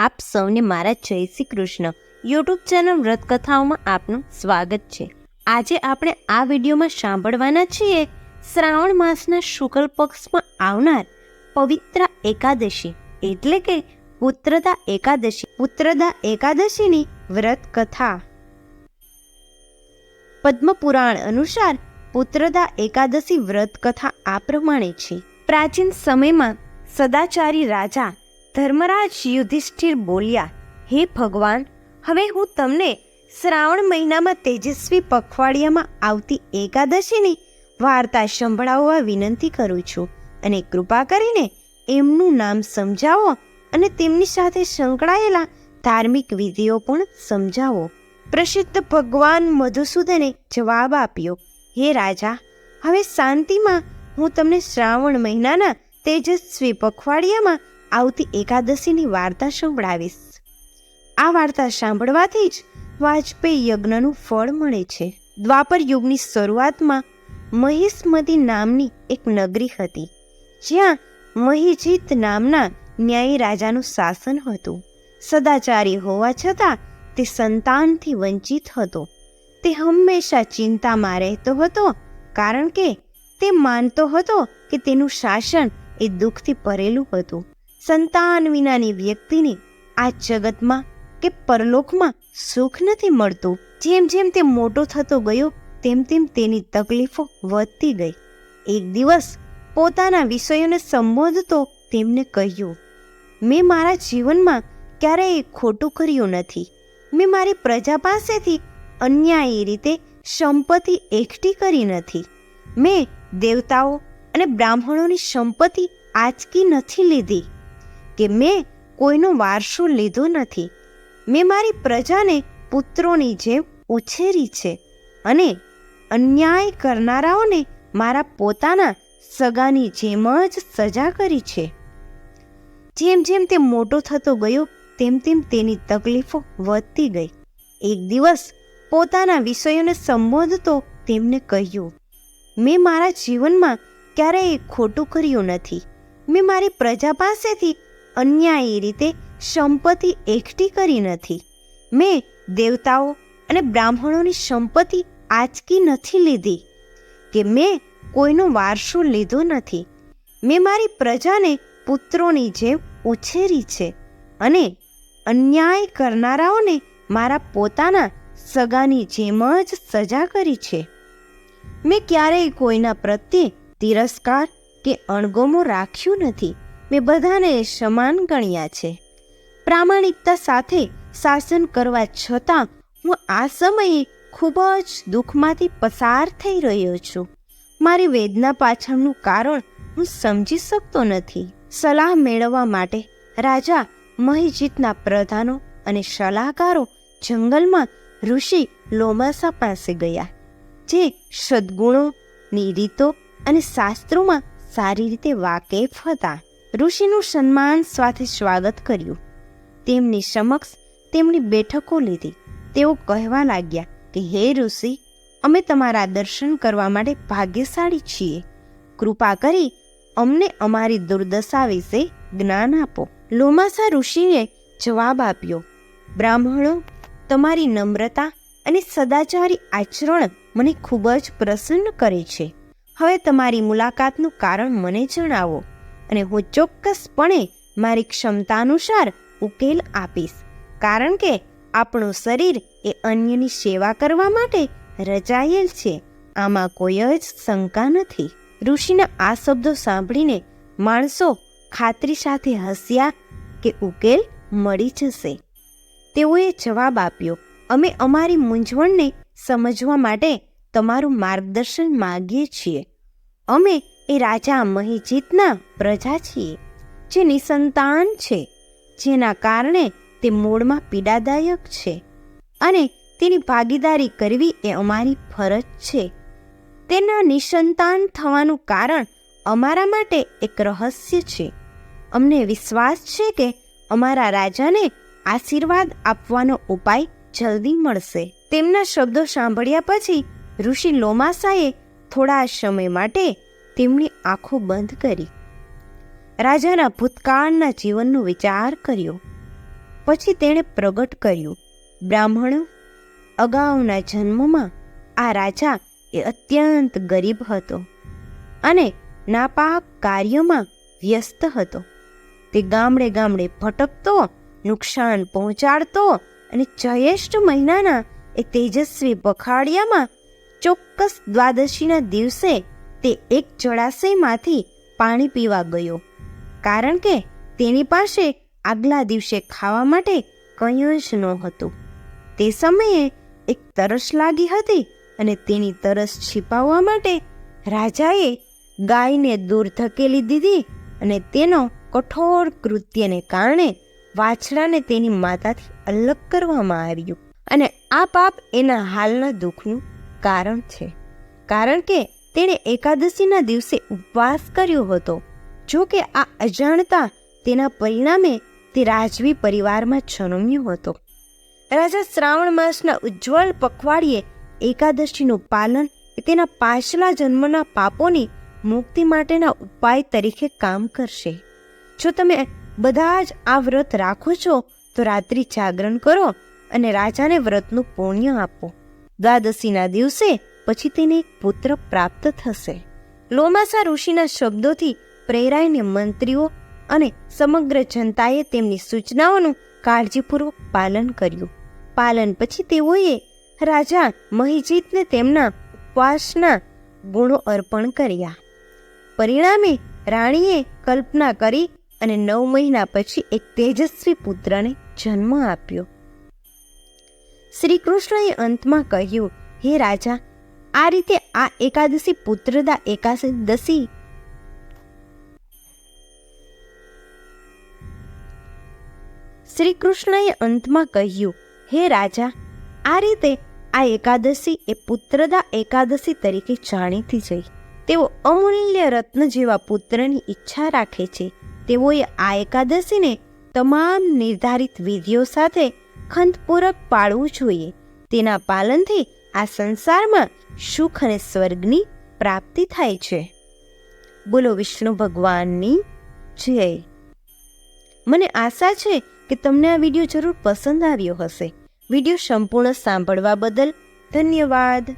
આપ સૌને મારા જય શ્રી કૃષ્ણ યુટ્યુબ ચેનલ વ્રતકથાઓમાં આપનું સ્વાગત છે. આજે આપણે આ વિડીયોમાં સાંભળવાના છીએ, શ્રાવણ માસના શુક્લ પક્ષમાં આવનાર પવિત્ર એકાદશી એટલે કે પુત્રદા એકાદશી પુત્રદા એકાદશીની વ્રત કથા પદ્મપુરાણ અનુસાર પુત્રદા એકાદશી વ્રત કથા આ પ્રમાણે છે. પ્રાચીન સમયમાં સદાચારી રાજા ધર્મરાજ યુધિષ્ઠિર બોલ્યા, હે ભગવાન, હવે હું તમને શ્રાવણ મહિનામાં તેજસ્વી પખવાડિયામાં આવતી એકાદશીની વાર્તા સંભળાવવા વિનંતી કરું છું અને કૃપા કરીને એમનું નામ સમજાવો અને તેમની સાથે સંકળાયેલા ધાર્મિક વિધિઓ પણ સમજાવો. પ્રસિદ્ધ ભગવાન મધુસૂદને જવાબ આપ્યો, હે રાજા, હવે શાંતિમાં હું તમને શ્રાવણ મહિનાના તેજસ્વી પખવાડિયામાં આવતી એકાદશીની વાર્તા સંભળાવીશ. આ વાર્તા સાંભળવાથી જ વાજપેયી યજ્ઞનું ફળ મળે છે. દ્વાપર યુગની શરૂઆતમાં મહિષ્મતી નામની એક નગરી હતી, જ્યાં મહિજીત નામના ન્યાયી રાજાનું શાસન હતું. સદાચારી હોવા છતાં તે સંતાનથી વંચિત હતો. તે હંમેશા ચિંતામાં રહેતો હતો, કારણ કે તે માનતો હતો કે તેનું શાસન એ દુઃખથી ભરેલું હતું. સંતાન વિનાની વ્યક્તિને આ જગતમાં કે પરલોકમાં સુખ નથી મળતું. જેમ જેમ તે મોટો થતો ગયો, તેમ તેમ તેની તકલીફો વધતી ગઈ. એક દિવસ પોતાના વિષયોને સંબોધતો તેમને કહ્યું, મેં મારા જીવનમાં ક્યારેય ખોટું કર્યું નથી. મેં મારી પ્રજા પાસેથી અન્યાયી રીતે સંપત્તિ એકઠી કરી નથી. મેં દેવતાઓ અને બ્રાહ્મણોની સંપત્તિ આંચકી નથી લીધી. કે મેં કોઈનો વારસો લીધો નથી. મેં મારી પ્રજાને પુત્રોની જેમ ઉછેરી છે અને અન્યાય કરનારાઓને મારા પોતાના સગાની જેમ જ સજા કરી છે. જેમ જેમ તે મોટો થતો ગયો, તેમ તેમ તેની તકલીફો વધતી ગઈ. એક દિવસ પોતાના વિષયોને સંબોધતો તેમને કહ્યું, મેં મારા જીવનમાં ક્યારેય ખોટું કર્યું નથી. મેં મારી પ્રજા પાસેથી અન્યાયી રીતે સંપત્તિ એકઠી કરી નથી. મેં દેવતાઓ અને બ્રાહ્મણોની સંપત્તિ આંચકી નથી લીધી કે મેં કોઈનો વારસો લીધો નથી. મેં મારી પ્રજાને પુત્રોની જેમ ઉછેરી છે અને અન્યાય કરનારાઓને મારા પોતાના સગાની જેમ જ સજા કરી છે. મેં ક્યારેય કોઈના પ્રત્યે તિરસ્કાર કે અણગમો રાખ્યું નથી. મેં બધાને સમાન ગણ્યા છે. પ્રામાણિકતા સાથે શાસન કરવા છતાં હું આ સમયે ખૂબ જ દુઃખમાંથી પસાર થઈ રહ્યો છું. મારી વેદના પાછળનું કારણ હું સમજી શકતો નથી. સલાહ મેળવવા માટે રાજા મહિજીતના પ્રધાનો અને સલાહકારો જંગલમાં ઋષિ લોમાસા પાસે ગયા, જે સદગુણો રીતો અને શાસ્ત્રોમાં સારી રીતે વાકેફ હતા. ઋષિનું સન્માન સાથે સ્વાગત કર્યું. તેમની સમક્ષ તેમની બેઠકો લીધી. તેઓ કહેવા લાગ્યા કે, હે ઋષિ, અમે તમારા દર્શન કરવા માટે ભાગ્યશાળી છીએ. કૃપા કરી અમને અમારી દુર્દશા વિશે જ્ઞાન આપો. લોમાસા ઋષિએ જવાબ આપ્યો, બ્રાહ્મણો, તમારી નમ્રતા અને સદાચારી આચરણ મને ખૂબ જ પ્રસન્ન કરે છે. હવે તમારી મુલાકાતનું કારણ મને જણાવો. અને હું ચોક્કસપણે મારી ક્ષમતાનુસાર ઉકેલ આપીશ. કારણ કે આપણું શરીર એ અન્યની સેવા કરવા માટે રચાયેલ છે. આમાં કોઈ જ શંકા નથી. ઋષિના આ શબ્દો સાંભળીને માણસો ખાતરી સાથે હસ્યા કે ઉકેલ મળી જશે. તેઓએ જવાબ આપ્યો, અમે અમારી મૂંઝવણને સમજવા માટે તમારું માર્ગદર્શન માગીએ છીએ. અમે એ રાજા મહિજીતના પ્રજા છીએ, જે નિસંતાન છે, જેના કારણે તે મૂળમાં પીડાદાયક છે અને તેની ભાગીદારી કરવી એ અમારી ફરજ છે. તેના નિસંતાન થવાનું કારણ અમારા માટે એક રહસ્ય છે. અમને વિશ્વાસ છે કે અમારા રાજાને આશીર્વાદ આપવાનો ઉપાય જલ્દી મળશે. તેમના શબ્દો સાંભળ્યા પછી ઋષિ લોમાસાએ થોડા સમય માટે તેમની આંખો બંધ કરી રાજાના ભૂતકાળના જીવનનો વિચાર કર્યો. પછી તેણે પ્રગટ કર્યું, બ્રાહ્મણ, અગાઉના જન્મમાં આ રાજા એ અત્યંત ગરીબ હતો અને નાપાક કાર્યમાં વ્યસ્ત હતો. તે ગામડે ગામડે ભટકતો, નુકસાન પહોંચાડતો અને જયેષ્ઠ મહિનાના એ તેજસ્વી પખાડિયામાં ચોક્કસ દ્વાદશીના દિવસે તે એક જળાશયમાંથી પાણી પીવા ગયો. કારણ કે તેની પાસે આગલા દિવસે ખાવા માટે કંઈ જ હતું. તે સમયે એક તરસ લાગી હતી અને તેની તરસ છીપાવવા માટે રાજાએ ગાયને દૂર ધકેલી દીધી અને તેનો કઠોર કૃત્યને કારણે વાછડાને તેની માતાથી અલગ કરવામાં આવ્યું. અને આ પાપ એના હાલના દુઃખનું કારણ છે. કારણ કે તેણે એકાદશીના દિવસે ઉપવાસ કર્યો હતો. જો કે આ અજાણતા તેના પરિણામે તે રાજવી પરિવારમાં જન્મ્યો હતો. રાજા શ્રાવણ માસના ઉજ્જવળ પખવાડિયે એકાદશીનું પાલન તેના પાછલા જન્મના પાપોની મુક્તિ માટેના ઉપાય તરીકે કામ કરશે. જો તમે બધા જ આ વ્રત રાખો છો, તો રાત્રિ જાગરણ કરો અને રાજાને વ્રતનું પુણ્ય આપો. દ્વાદશીના દિવસે પછી તેને એક પુત્ર પ્રાપ્ત થશે. લોમાસા ઋષિના શબ્દોથી પ્રેરાઈને મંત્રીઓ અને સમગ્ર જનતાએ તેમની સૂચનાઓનું કાળજીપૂર્વક પાલન કર્યું. પાલન પછી તેઓએ રાજા મહિજીતને તેમના ઉપવાસના ગુણો અર્પણ કર્યા. પરિણામે રાણીએ કલ્પના કરી અને નવ મહિના પછી એક તેજસ્વી પુત્રને જન્મ આપ્યો. શ્રી કૃષ્ણએ અંતમાં કહ્યું, હે રાજા આ રીતે આ એકાદશી પુત્રદા એકાદશી શ્રી કૃષ્ણએ અંતમાં કહ્યું, હે રાજા, આ રીતે આ એકાદશી એ પુત્રદા એકાદશી તરીકે જાણીતી જઈ તેઓ અમૂલ્ય રત્ન જેવા પુત્રની ઈચ્છા રાખે છે. તેઓએ આ એકાદશીને તમામ નિર્ધારિત વિધિઓ સાથે ખંતપૂર્વક પાળવું જોઈએ. તેના પાલનથી આ સંસારમાં સુખ અને સ્વર્ગની પ્રાપ્તિ થાય છે. બોલો વિષ્ણુ ભગવાનની જય. મને આશા છે કે તમને આ વીડિયો જરૂર પસંદ આવ્યો હશે. વીડિયો સંપૂર્ણ સાંભળવા બદલ ધન્યવાદ.